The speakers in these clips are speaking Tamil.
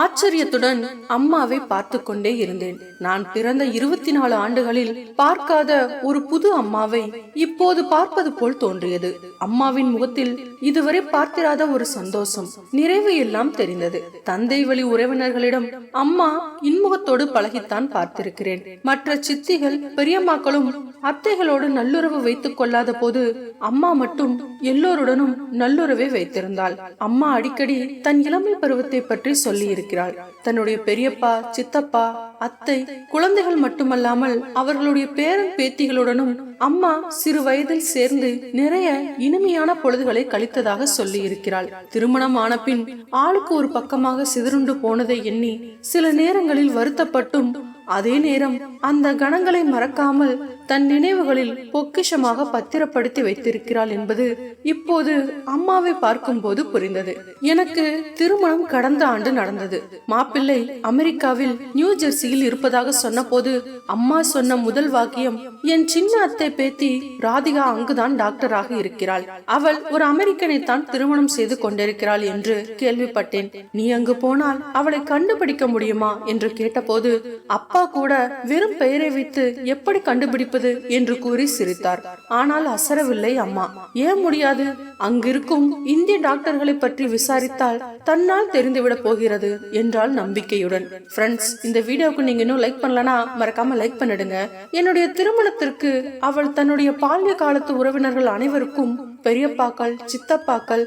ஆச்சரியத்துடன் அம்மாவை பார்த்து கொண்டே இருந்தேன். நான் பிறந்த இருபத்தி நாலு ஆண்டுகளில் பார்க்காத ஒரு புது அம்மாவை இப்போது பார்ப்பது போல் தோன்றியது. அம்மாவின் முகத்தில் இதுவரை பார்த்திராத ஒரு சந்தோஷம் நிறைவு எல்லாம் தெரிந்தது. தந்தை வழி உறவினர்களிடம் அம்மா இன்முகத்தோடு பழகித்தான் பார்த்திருக்கிறேன். மற்ற சித்திகள் பெரியம்மாக்களும் அத்தைகளோடு நல்லுறவு வைத்துக் கொள்ளாத போது அம்மா மட்டும் எல்லோருடனும் நல்லுறவை வைத்திருந்தாள். அம்மா அடிக்கடி தன் இளமை பருவத்தை பற்றி சொல்லி இருக்கிறாள் தன்னுடைய பெரியப்பா சித்தப்பா அத்தை குழந்தைகள் மட்டுமல்லாமல் அவர்களுடைய பேரன் பேத்திகளுடனும் அம்மா சிறு வயதில் சேர்ந்து நிறைய இனிமையான பொழுதுகளை கழித்ததாக சொல்லி இருக்கிறாள் திருமணம் ஆன பின் ஆளுக்கு ஒரு பக்கமாக சிதறுண்டு போனதை எண்ணி சில நேரங்களில் வருத்தப்பட்டும் அதே நேரம் அந்த கணங்களை மறக்காமல் தன் நினைவுகளில் பொக்கிஷமாக பத்திரப்படுத்தி வைத்திருக்கிறாள் என்பது இப்போது அம்மாவை பார்க்கும்போது புரிந்தது. எனக்கு திருமணம் கடந்த ஆண்டு நடந்தது. மாப்பிள்ளை அமெரிக்காவில் நியூ ஜெர்சியில் இருப்பதாக சொன்னபோது அம்மா சொன்ன முதல் வாக்கியம் என் சின்ன அத்தை பேத்தி ராதிகா அங்குதான் டாக்டராக இருக்கிறாள். அவள் ஒரு அமெரிக்கனை தான் திருமணம் செய்து கொண்டிருக்கிறாள் என்று கேள்விப்பட்டேன். நீ அங்கு போனால் அவளை கண்டுபிடிக்க முடியுமா? என்று கேட்டபோது அப்பா கூட வெறும் பெயரை வைத்து எப்படி கண்டுபிடிப்பது? என்று கூறி சிரித்தார். ஆனால் அசரவில்லை அம்மா. ஏன் முடியாது? அங்கிருக்கும் இந்திய டாக்டர்களை பற்றி விசாரித்தால் தன்னால் தெரிந்துவிட போகிறது என்றால் நம்பிக்கையுடன். ஃப்ரெண்ட்ஸ் இந்த வீடியோவுக்கு நீங்க இன்னும் லைக் பண்ணலனா மறக்காம லைக் பண்ணிடுங்க. என்னுடைய திருமணத்திற்கு அவள் தன்னுடைய பால்ய காலத்து உறவினர்கள் அனைவருக்கும் பெரியப்பாக்கள் சித்தப்பாக்கள்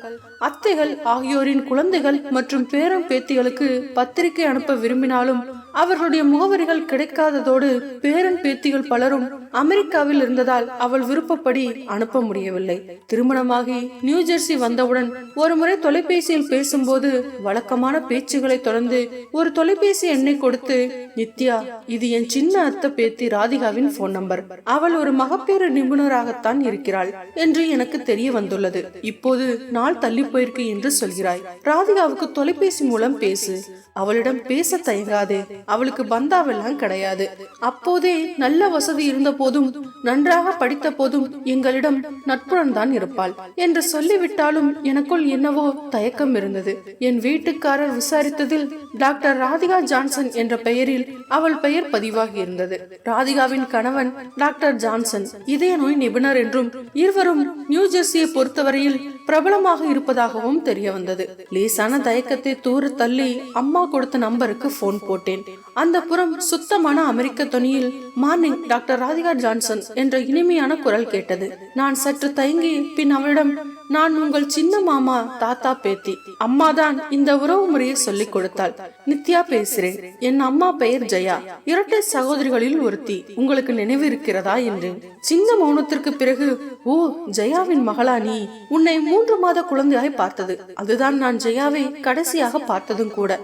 அத்தைகள் ஆகியோரின் குழந்தைகள் மற்றும் பேரம் பேத்திகளுக்கு பத்திரிகை அனுப்ப விரும்பினாலும் அவர்களுடைய முகவரிகள் கிடைக்காததோடு பேரன் பேத்திகள் பலரும் அமெரிக்காவில் இருந்ததால் அவள் விருப்பப்படி அனுப்ப முடியவில்லை. திருமணமாகி நியூ ஜெர்சி வந்தவுடன் ஒருமுறை தொலைபேசியில் பேசும்போது வழக்கமான பேச்சுகளை தொடர்ந்து ஒரு தொலைபேசி எண்ணை கொடுத்து நித்யா இது என் சின்ன அத்தை பேத்தி ராதிகாவின் போன் நம்பர் அவள் ஒரு மகப்பேறு நிபுணராகத்தான் இருக்கிறாள் என்று எனக்கு தெரிய வந்துள்ளது. இப்போது நாள் தள்ளி போயிருக்கு என்று சொல்கிறாய். ராதிகாவுக்கு தொலைபேசி மூலம் பேசு. அவளிடம் பேச தயங்காதே. அவளுக்கு பந்தாவெல்லாம் கிடையாது. அப்போதே நல்ல வசதி இருந்த போதும் நன்றாக படித்த போதும் எங்களிடம் நட்புடன் தான் இருப்பாள் என்று சொல்லிவிட்டாலும் எனக்குள் என்னவோ தயக்கம் இருந்தது. என் வீட்டுக்காரர் விசாரித்ததில் டாக்டர் ராதிகா ஜான்சன் என்ற பெயரில் அவள் பெயர் பதிவாகி இருந்தது. ராதிகாவின் கணவன் டாக்டர் ஜான்சன் இதய நோய் நிபுணர் என்றும் இருவரும் நியூ ஜெர்சியை பொறுத்தவரையில் பிரபலமாக இருப்பதாகவும் தெரிய வந்தது. லேசான தயக்கத்தை தூர தள்ளி அம்மா கொடுத்த நம்பருக்கு போன் போட்டேன். அந்த புறம் சுத்தமான அமெரிக்க துணியில் மார்னிங் டாக்டர் ராதிகா ஜான்சன் என்ற இனிமையான குரல் கேட்டது. நான் சற்று தயங்கி பின் அவளிடம் நான் உங்கள் சின்ன மாமா தாத்தா பேத்தி. அம்மாதான் இந்த உறவு முறையை சொல்லிக் கொடுத்தாள். நித்யா பேசுறேன் என் அம்மா பெயர் ஜெயா. இரட்டை சகோதரிகளில் ஒருத்தி. உங்களுக்கு நினைவு இருக்கிறதா? என்று. சின்ன மௌனத்திற்கு பிறகு ஓ ஜெயாவின் மகளா நீ. உன்னை மூன்று மாத குழந்தையாய் பார்த்தது. அதுதான் நான் ஜெயாவை கடைசியாக பார்த்ததும் கூட.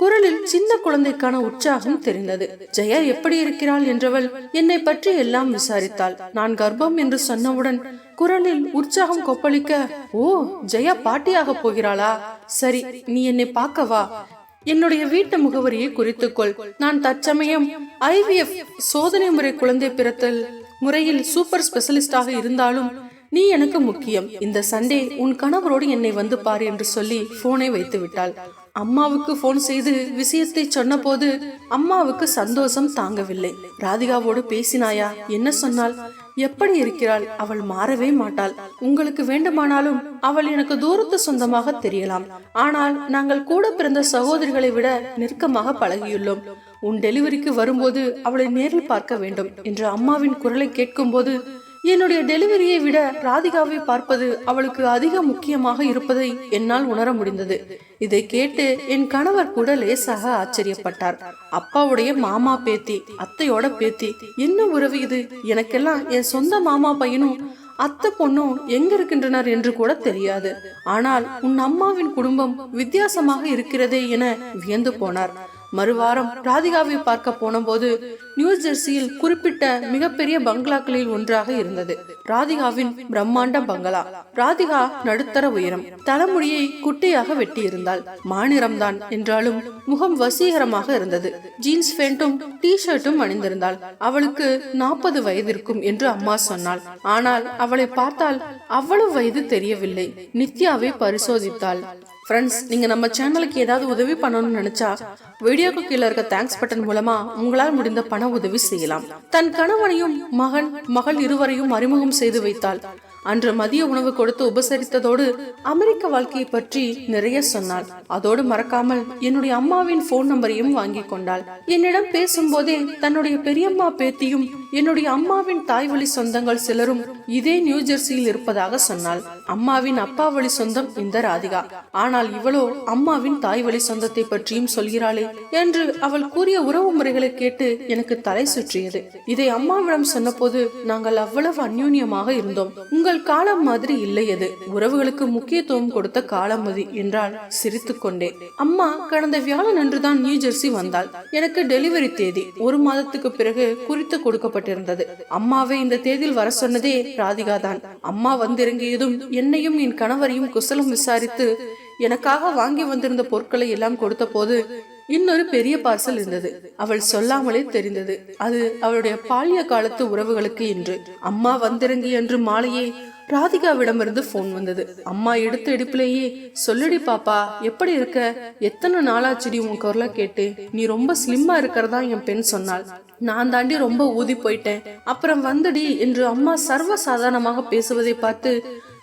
குரலில் சின்ன குழந்தைக்கான உற்சாகம் தெரிந்தது. ஜெயா எப்படி இருக்கிறாள்? என்றவள் என்னை பற்றி எல்லாம் விசாரித்தாள். நான் கர்ப்பம் என்று சொன்னவுடன் குரலில் உற்சாகம் கொப்பளிக்க ஓ ஜெயா பாட்டியாக போகிறாளா? சரி நீ என்னை பார்க்கவா என்னுடைய வீட்டு முகவரியை குறித்துக்கொள் நான் தற்சமயம் ஐவிஎஃப் சோதனை முறை குழந்தை பிறத்தல் முறையில் சூப்பர் ஸ்பெஷலிஸ்டாக இருந்தாலும் நீ எனக்கு முக்கியம். இந்த சண்டே உன் கணவரோடு என்னை வந்து பார் என்று சொல்லி போனை வைத்து விட்டாள் அம்மாவுக்கு போன் செய்து விஷயத்தை சொன்னபோது அம்மாவுக்கு சந்தோஷம் தாங்கவில்லை. ராதிகாவோடு பேசினாயா என்ன சொன்னாள் எப்படி இருக்கிறாள்? அவள் மாறவே மாட்டாள். உங்களுக்கு வேண்டுமானாலும் அவள் எனக்கு தூரத்து சொந்தமாக தெரியலாம். ஆனால் நாங்கள் கூட பிறந்த சகோதரிகளை விட நெருக்கமாக பழகியுள்ளோம். உன் டெலிவரிக்கு வரும்போது அவளை நேரில் பார்க்க வேண்டும் என்று அம்மாவின் குரலை கேட்கும்போது என்னுடைய டெலிவரியை விட ராதிகாவை பார்ப்பது அவளுக்கு அதிக முக்கியமாக இருப்பதை என்னால் உணர முடிந்தது. இதை கேட்டு என் கணவர் கூட லேசாக ஆச்சரியப்பட்டார். அப்பாவுடைய மாமா பேத்தி அத்தையோட பேத்தி என்ன உறவு இது? எனக்கெல்லாம் என் சொந்த மாமா பையனும் அத்தை பொண்ணும் எங்க இருக்கின்றனர் என்று கூட தெரியாது. ஆனால் உன் அம்மாவின் குடும்பம் வித்தியாசமாக இருக்கிறதே என வியந்து போனார். மறுவாரம் ராதிகாவை பார்க்க போனபோது நியூ ஜெர்சியில் குறிப்பிட்ட மிகப்பெரிய பங்களாக்களில் ஒன்றாக இருந்தது. ராதிகாவின் பிரம்மாண்ட பங்களா. ராதிகா நடுத்தர உயரம். தலைமுடியை குட்டியாக வெட்டியிருந்தாள். மாநிறம்தான் என்றாலும் முகம் வசீகரமாக இருந்தது. ஜீன்ஸ் பேண்டும் டி ஷர்ட்டும் அணிந்திருந்தாள். அவளுக்கு நாற்பது வயது இருக்கும் என்று அம்மா சொன்னாள். ஆனால் அவளை பார்த்தால் அவ்வளவு வயது தெரியவில்லை. நித்யாவை பரிசோதித்தாள். ஃப்ரெண்ட்ஸ் நீங்க நம்ம சேனலுக்கு ஏதாவது உதவி பண்ணணும்னு நினைச்சா வீடியோக்கு கீழே இருக்க தேங்க்ஸ் பட்டன் மூலமா உங்களால் முடிந்த பண உதவி செய்யலாம். தன் கணவனையும் மகன் மகள் இருவரையும் அறிமுகம் செய்து வைத்தாள் அன்று மதிய உணவு கொடுத்து உபசரித்ததோடு அமெரிக்க வாழ்க்கையை பற்றி நிறைய சொன்னாள். அதோடு மறக்காமல் என்னுடைய அம்மாவின் போன் நம்பரையும் வாங்கி கொண்டாள். என்னிடம் பேசும்போதே தன்னுடைய பெரியம்மா பேத்தியும் என்னுடைய அம்மாவின் தாய் வழி சொந்தங்கள் சிலரும் இதே நியூ ஜெர்சியில் இருப்பதாக சொன்னாள். அம்மாவின் அப்பா வழி சொந்தம் இந்த ராதிகா. ஆனால் இவளோ அம்மாவின் தாய் வழி சொந்தத்தை பற்றியும் சொல்கிறாளே என்று அவள் கூறிய உறவு முறைகளை கேட்டு எனக்கு தலை சுற்றியது. இதை அம்மாவிடம் சொன்னபோது நாங்கள் அவ்வளவு அந்யூன்யமாக இருந்தோம். உங்கள் உங்கள் காலம் மாதிரி இல்லை அது. உறவுகளுக்கு முக்கியத்துவம் கொடுத்த காலம் அது என்றால் சிரித்துக் கொண்டே அம்மா கடந்த வியாழன் அன்றுதான் நியூ ஜெர்சி வந்தாள். எனக்கு டெலிவரி தேதி ஒரு மாதத்துக்கு பிறகு குறித்து கொடுக்கப்பட்டிருந்தது. அம்மாவை இந்த தேதியில் வர சொன்னதே ராதிகா தான். அம்மா வந்திறங்கியதும் என்னையும் என் கணவரையும் குசலம் விசாரித்து எனக்காக வாங்கி வந்திருந்த பொருட்களை எல்லாம் கொடுத்த போது இன்னொரு பெரிய பார்சல் இருந்தது. அவள் சொல்லாமலே தெரிந்தது. அது அவளுடைய பால்ய காலத்து உறவுகளுக்கு என்று அம்மா வந்திறங்கி அன்று மாலையே ராதிகாவிடமிருந்து போன் வந்தது. அம்மா எடுத்த எடுப்பிலேயே சொல்லுடி பாப்பா எப்படி இருக்க? எத்தனை நாளாச்சுடி உன் குரலை கேட்டு? நீ ரொம்ப ஸ்லிம்மா இருக்கிறதா? என் பெண் சொன்னாள். நான் தாண்டி ரொம்ப ஊதி போயிட்டேன். அப்புறம் வந்துடி என்று அம்மா சர்வ சாதாரணமாக பேசுவதை பார்த்து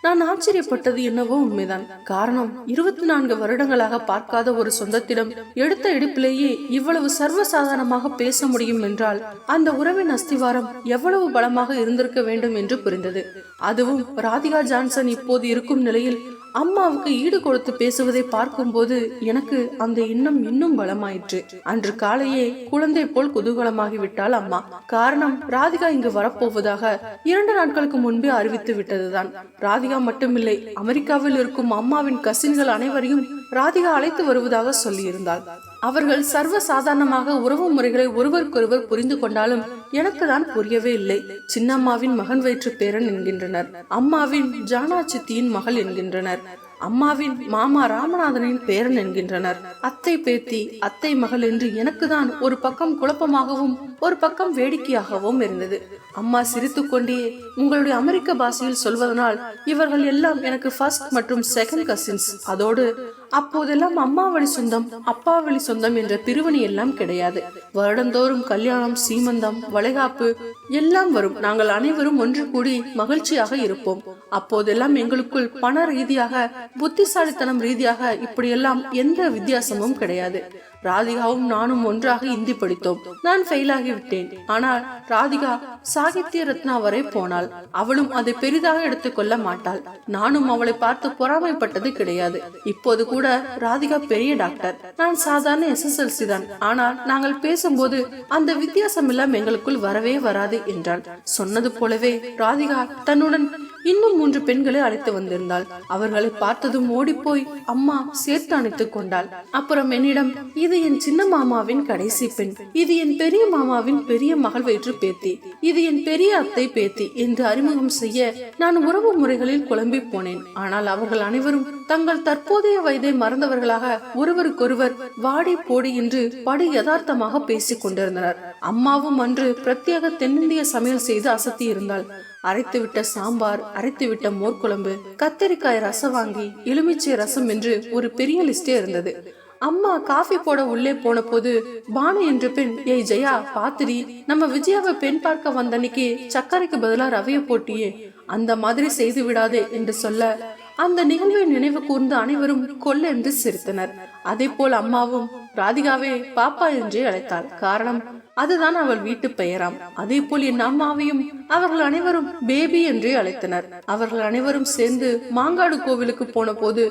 நான் ஆச்சரியப்பட்டது என்னவோ உண்மைதான். காரணம் இருபத்தி நான்கு வருடங்களாக பார்க்காத ஒரு சொந்தத்திடம் எடுத்த எடுப்பிலேயே இவ்வளவு சர்வசாதாரணமாக பேச முடியும் என்றால் அந்த உறவின் அஸ்திவாரம் எவ்வளவு பலமாக இருந்திருக்க வேண்டும் என்று புரிந்தது. அதுவும் ராதிகா ஜான்சன் இப்போது இருக்கும் நிலையில் அம்மாவுக்கு ஈடு கொடுத்து பேசுவதை பார்க்கும்போது எனக்கு அந்த எண்ணம் இன்னும் பலமாயிற்று. அன்று காலையே குழந்தை போல் குதூகலமாகி விட்டால் அம்மா. காரணம் ராதிகா இங்கு வரப்போவதாக இரண்டு நாட்களுக்கு முன்பே அறிவித்து விட்டதுதான். ராதிகா மட்டுமில்லை அமெரிக்காவில் இருக்கும் அம்மாவின் கசின்கள் அனைவரையும் ராதிகா அழைத்து வருவதாக சொல்லியிருந்தாள். அவர்கள் சர்வ சாதாரணமாக உறவு முறைகளை ஒருவருக்கொருவர் புரிந்து கொண்டாலும் எனக்கு தான் புரியவே இல்லை. சின்னம்மாவின் மகன் வயிற்று பேரன் என்கின்றனர். அம்மாவின் ஜானா சித்தியின் மகள் என்கின்றனர். அம்மாவின் மாமா ராமநாதனின் பேரன் என்கின்றனர். அத்தை பேத்தி அத்தை மகள் என்று எனக்கு தான் ஒரு பக்கம் குழப்பமாகவும் ஒரு பக்கம் வேடிக்கையாகவும் இருந்தது. அம்மா சிரித்துக்கொண்டே உங்களுடைய அமெரிக்க பாஷையில் சொல்வதனால் இவர்கள் எல்லாம் எனக்கு ஃபர்ஸ்ட் மற்றும் செகண்ட் கசின்ஸ் அதோடு அப்போதெல்லாம் அம்மா வழி சொந்தம் அப்பா வழி சொந்தம் என்ற பிரிவினை எல்லாம் கிடையாது. வருடந்தோறும் கல்யாணம் சீமந்தம் வளைகாப்பு எல்லாம் வரும். நாங்கள் அனைவரும் ஒன்று கூடி மகிழ்ச்சியாக இருப்போம். அப்போதெல்லாம் எங்களுக்குள் பண ரீதியாக புத்திசாலித்தனம் ரீதியாக இப்படியெல்லாம் எந்த வித்தியாசமும் கிடையாது. ராதிகாவும் நானும் ஒன்றாக இந்தி படித்தோம். நான் ஃபெயில் ஆகிவிட்டேன். ஆனால் ராதிகா சாகித்ய ரத்னா வரை போனாள். அவளும் அதை பெரிதாக எடுத்துக்கொள்ள மாட்டாள். நானும் அவளை பார்த்து பொறாமைப்பட்டது கிடையாது. இப்போது கூட ராதிகா பெரிய டாக்டர். நான் சாதாரண எஸ்எஸ்எல்சி தான். ஆனால் நாங்கள் பேசும்போது அந்த வித்தியாசம் எல்லாம் எங்களுக்குள் வரவே வராது என்றாள். சொன்னது போலவே ராதிகா தன்னுடன் இன்னும் மூன்று பெண்களை அழைத்து வந்திருந்தாள். அவர்களை பார்த்ததும் ஓடிப்போய் அம்மா சேர்த்து அணைத்துக் கொண்டாள். அப்புறம் என்னிடம் இது என் சின்ன மாமாவின் கடைசி பெண். இது என் பெரிய மாமாவின் பெரிய மகள் வயிற்று பேத்தி. இது என் பெரிய அத்தை பேத்தி என்று அறிமுகம் செய்ய நான் உறவு முறைகளில் குழம்பி போனேன். ஆனால் அவர்கள் அனைவரும் தங்கள் தற்போதைய வயதை மறந்தவர்களாக ஒருவருக்கொருவர் வாடி போடி என்று படு யதார்த்தமாக பேசிக் கொண்டிருந்தனர். அம்மாவும் அன்று பிரத்யேக தென்னிந்திய சமையல் செய்து அசத்தி இருந்தாள். அரைத்துவிட்ட சாம்பார் அரைத்துவிட்ட மோர்க்குழம்பு கத்தரிக்காய் ரசம் வாங்கி எலுமிச்சை ரசம் என்று ஒரு பெரிய லிஸ்டே இருந்தது. அம்மா காஃபி போட உள்ளே போன போது பானு என்ற பெண் ஏய் ஜெயா பாத்திரி நம்ம விஜயாவை பெண் பார்க்க வந்த அன்னைக்கு சர்க்கரைக்கு பதிலா ரவைய போட்டியே அந்த மாதிரி செய்து விடாதே என்று சொல்ல அந்த நிகழ்வை நினைவு கூர்ந்து அனைவரும் கொல்ல என்று சிரித்தனர். அதே போல் அம்மாவும் ராதிகாவே பாப்பா என்றே அழைத்தாள். காரணம் அதுதான் அவள் வீட்டு பெயராம். அதே போல் என் அம்மாவையும் அவர்கள் அனைவரும் பேபி என்றே அழைத்தனர். அவர்கள் அனைவரும் சேர்ந்து மாங்காடு கோவிலுக்கு போன போது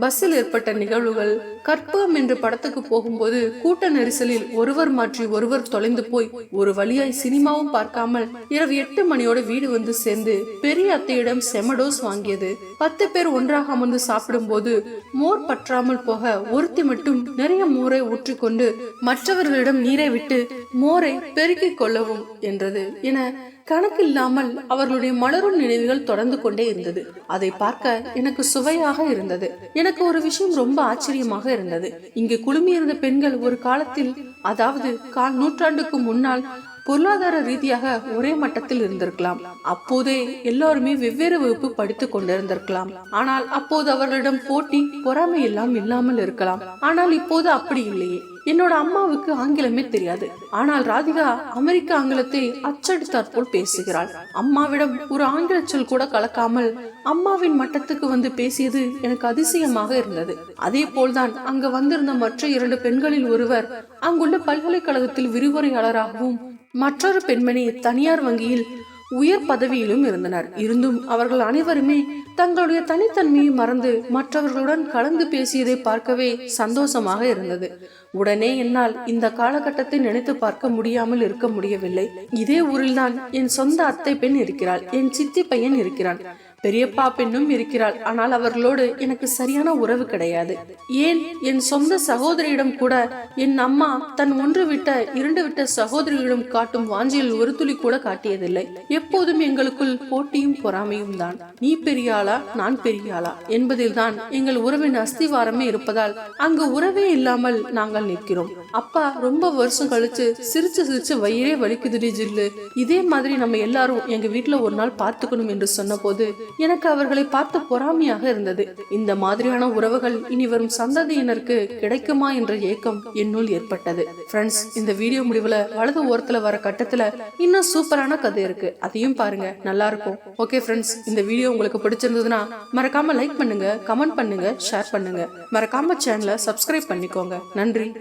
பஸ்ஸில் ஏற்பட்ட நிகழ்வுகள் கற்பகம் என்று படத்துக்கு போகும்போது கூட்ட நெரிசலில் ஒருவர் மாற்றி ஒருவர் தொலைந்து போய் ஒரு வழியாய் சினிமாவும் பார்க்காமல் இரவு எட்டு மணியோட வீடு வந்து சேர்ந்து பெரிய அத்தையிடம் செமடோஸ் வாங்கியது. பத்து பேர் ஒன்றாக அமர்ந்து சாப்பிடும் போது மோர் பற்றாமல் போக ஒருத்தி மட்டும் நிறைய மோரை ஊற்றிக்கொண்டு மற்றவர்களிடம் நீரை விட்டு மோரை பெருக்கிக் கொள்ளவும் என்றது. என கணக்கில்லாமல் அவர்களுடைய மலரும் நினைவுகள் தொடர்ந்து கொண்டே இருந்தது. அதை பார்க்க எனக்கு சுவையாக இருந்தது. எனக்கு ஒரு விஷயம் ரொம்ப ஆச்சரியமாக இருந்தது. இங்கு குழுமியிருந்த பெண்கள் ஒரு காலத்தில் அதாவது கால் நூற்றாண்டுக்கு முன்னால் பொருளாதார ரீதியாக ஒரே மட்டத்தில் இருந்திருக்கலாம். அப்போதே எல்லாருமே வெவ்வேறு வகுப்பு படித்துக் கொண்டிருந்திருக்கலாம். ஆனால் அப்போது அவர்களிடம் போட்டி பொறாமை எல்லாம் இல்லாமல் இருக்கலாம். ஆனால் இப்போது அப்படி இல்லையே. என்னோட அம்மாவுக்கு ஆங்கிலமே தெரியாது. ஆனால் ராதிகா அமெரிக்க ஆங்கிலத்தை அச்சடித்தாற் போல் பேசுகிறாள். அம்மாவிடம் ஒரு ஆங்கில சொல் கூட கலக்காமல் அம்மாவின் மட்டத்துக்கு வந்து பேசியது எனக்கு அதிசயமாக இருந்தது. அதே போல்தான் அங்கு வந்திருந்த மற்ற இரண்டு பெண்களில் ஒருவர் அங்குள்ள பல்கலைக்கழகத்தில் விரிவுரையாளராகவும் மற்றொரு பெண்மணி தனியார் வங்கியில் உயர் பதவியிலும் இருந்தனர். இருந்தும் அவர்கள் அனைவருமே தங்களுடைய தனித்தன்மையை மறந்து மற்றவர்களுடன் கலந்து பேசியதை பார்க்கவே சந்தோஷமாக இருந்தது. உடனே என்னால் இந்த காலகட்டத்தை நினைத்து பார்க்க முடியாமல் இருக்க முடியவில்லை. இதே ஊரில்தான் என் சொந்த அத்தை பெண் இருக்கிறாள். என் சித்தி பையன் இருக்கிறான். பெரியப்பா பெண்ணும் இருக்கிறாள். ஆனால் அவர்களோடு எனக்கு சரியான உறவு கிடையாது. ஏன்? என் சொந்த சகோதரியிடம் கூட என் அம்மா தன் ஒன்று விட்ட இரண்டு விட்ட சகோதரியிடம் காட்டும் வாஞ்சியில் ஒரு துளி கூட காட்டியதில்லை. எப்போதும் எங்களுக்குள் போட்டியும் பொறாமையும் தான். நீ பெரியாளா? நான் பெரியாளா? என்பதில் தான் எங்கள் உறவின் அஸ்திவாரமே இருப்பதால் அங்கு உறவே இல்லாமல் நாங்கள் நிற்கிறோம். அப்பா ரொம்ப வருஷம் கழிச்சு சிரிச்சு சிரிச்சு வயிறே வலிக்குதுடி ஜில்லு. இதே மாதிரி நம்ம எல்லாரும் எங்க வீட்டுல ஒரு நாள் பார்த்துக்கணும் என்று சொன்னபோது எனக்கு அவர்களை பார்த்து பொறாமையாக இருந்தது. இந்த மாதிரியான உறவுகள் இனி வரும் சந்ததியினருக்கு கிடைக்குமா என்ற ஏக்கம் என்னுள் ஏற்பட்டது. ஃப்ரெண்ட்ஸ் இந்த வீடியோ முடிவுல வலது ஓரத்துல வர கட்டத்துல இன்னும் சூப்பரான கதை இருக்கு. அதையும் பாருங்க. நல்லா இருக்கும். ஓகே ஃப்ரெண்ட்ஸ் இந்த வீடியோ உங்களுக்கு பிடிச்சிருந்ததுன்னா மறக்காம லைக் பண்ணுங்க கமெண்ட் பண்ணுங்க ஷேர் பண்ணுங்க. மறக்காம சேனலை சப்ஸ்கிரைப் பண்ணிக்கோங்க. நன்றி.